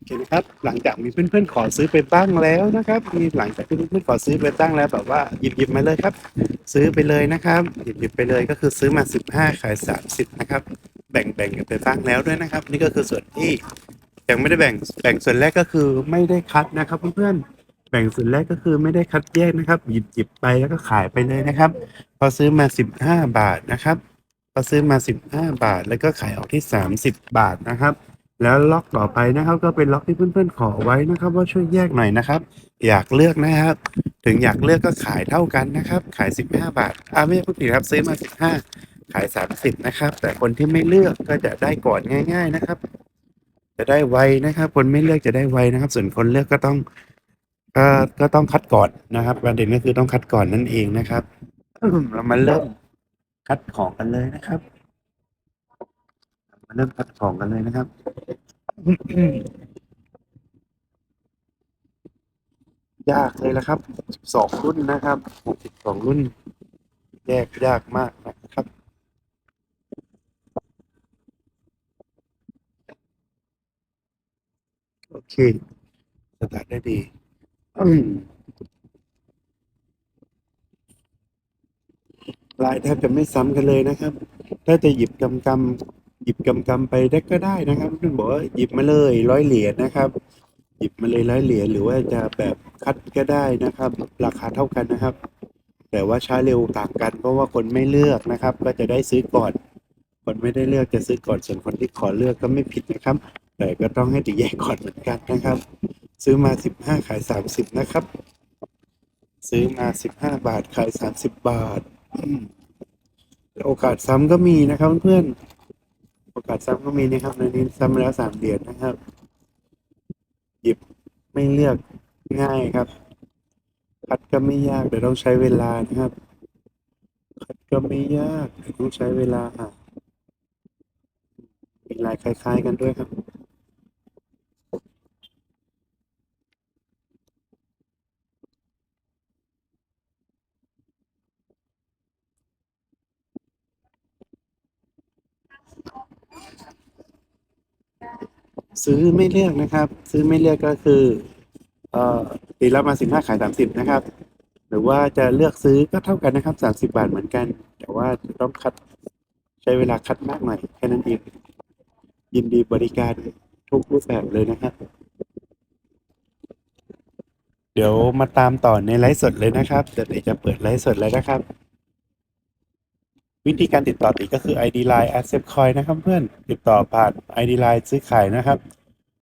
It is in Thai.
โอเคนะครับ หลังจากมีเพื่อนๆขอซื้อไปบ้างแล้วนะครับ มีหลังจากเพื่อนๆขอซื้อไปตั้งแล้วแบบว่าหยิบหยิบมาเลยครับ ซื้อไปเลยนะครับหยิบหยิบไปเลยก็คือซื้อมา 15 ขาย 30 นะครับ แบ่งแบ่งกันไปบ้างแล้วด้วยนะครับ นี่ก็คือส่วนที่ยังไม่ได้แบ่งแบ่งส่วนแรกก็คือไม่ได้คัดนะครับเพื่อนๆแบ่งส่วนแรกก็คือไม่ได้คัดแยกนะครับ หยิบหยิบไปแล้วก็ขายไปเลยนะครับ พอซื้อมา 15 บาทนะครับ พอซื้อมา 15 บาท แล้วก็ขายออกที่ 30 บาทนะครับ แล้วล็อกต่อไปนะครับ ก็เป็นล็อกที่เพื่อนๆขอไว้นะครับ ว่าช่วยแยกหน่อยนะครับ อยากเลือกนะครับ ถึงอยากเลือกก็ขายเท่ากันนะครับ ขาย 15 บาทอ่าไม่ใช่ผู้ผิดครับซื้อมา 15 ขาย 30 นะครับ แต่คนที่ไม่เลือกก็จะได้ก่อนง่าย ๆนะครับ จะได้ไวนะครับ คนไม่เลือกจะได้ไวนะครับ ส่วนคนเลือกก็ต้องก็ก็ต้องคัดก่อนนะครับ ประเด็นก็คือต้องคัดก่อนนั่นเองนะครับเรามาเริ่มคัดของกันเลยนะครับ มาเริ่มคัดของกันเลยนะครับ ยากเลยละครับสองรุ่นนะครับสองรุ่น แยกยากมากนะครับ โอเค สตาร์ทได้ดีอืมลายแทบจะไม่ซ้ำกันเลยนะครับ ถ้าจะหยิบกำกำ หยิบกำกำไปได้ก็ได้นะครับเพื่อนบอกว่าหยิบมาเลยร้อยเหรียญนะครับ หยิบมาเลยร้อยเหรียญหรือว่าจะแบบคัดก็ได้นะครับ ราคาเท่ากันนะครับ แต่ว่าช้าเร็วต่างกันเพราะว่าคนไม่เลือกนะครับ ก็จะได้ซื้อก่อน คนไม่ได้เลือกจะซื้อก่อนส่วนคนที่ขอเลือกก็ไม่ผิดนะครับ แต่ก็ต้องให้ตีแยกก่อนเหมือนกันนะครับ ซื้อมาสิบห้าขายสามสิบนะครับ ซื้อมาสิบห้าบาทขายสามสิบบาทโอกาสซ้ำก็มีนะครับเพื่อนๆ ประกาศซ้ำก็มีนะครับในนี้ซ้ำมาแล้วสามเหรียญนะครับ หยิบไม่เลือกง่ายครับ คัดก็ไม่ยากแต่ต้องใช้เวลานะครับ คัดก็ไม่ยากแต่ต้องใช้เวลาอะมีลายคล้าย ๆ กันด้วยครับ ซื้อไม่เลือกนะครับ ซื้อไม่เลือกก็คือเอ่อตีรับมาสิบห้าขายสามสิบนะครับ หรือว่าจะเลือกซื้อก็เท่ากันนะครับสามสิบาทเหมือนกัน แต่ว่าต้องคัดใช้เวลาคัดมากหน่อยแค่นั้นเองยินดีบริการทุกรูปแบบเลยนะครับ เดี๋ยวมาตามต่อในไลฟ์สดเลยนะครับเดี๋ยวเดี๋ยวจะเปิดไลฟ์สดเลยนะครับ วิธีการติดต่อติก็คือ ID Line Accept Coin นะครับเพื่อนติดต่อผ่าน ID Line ซื้อขายนะครับ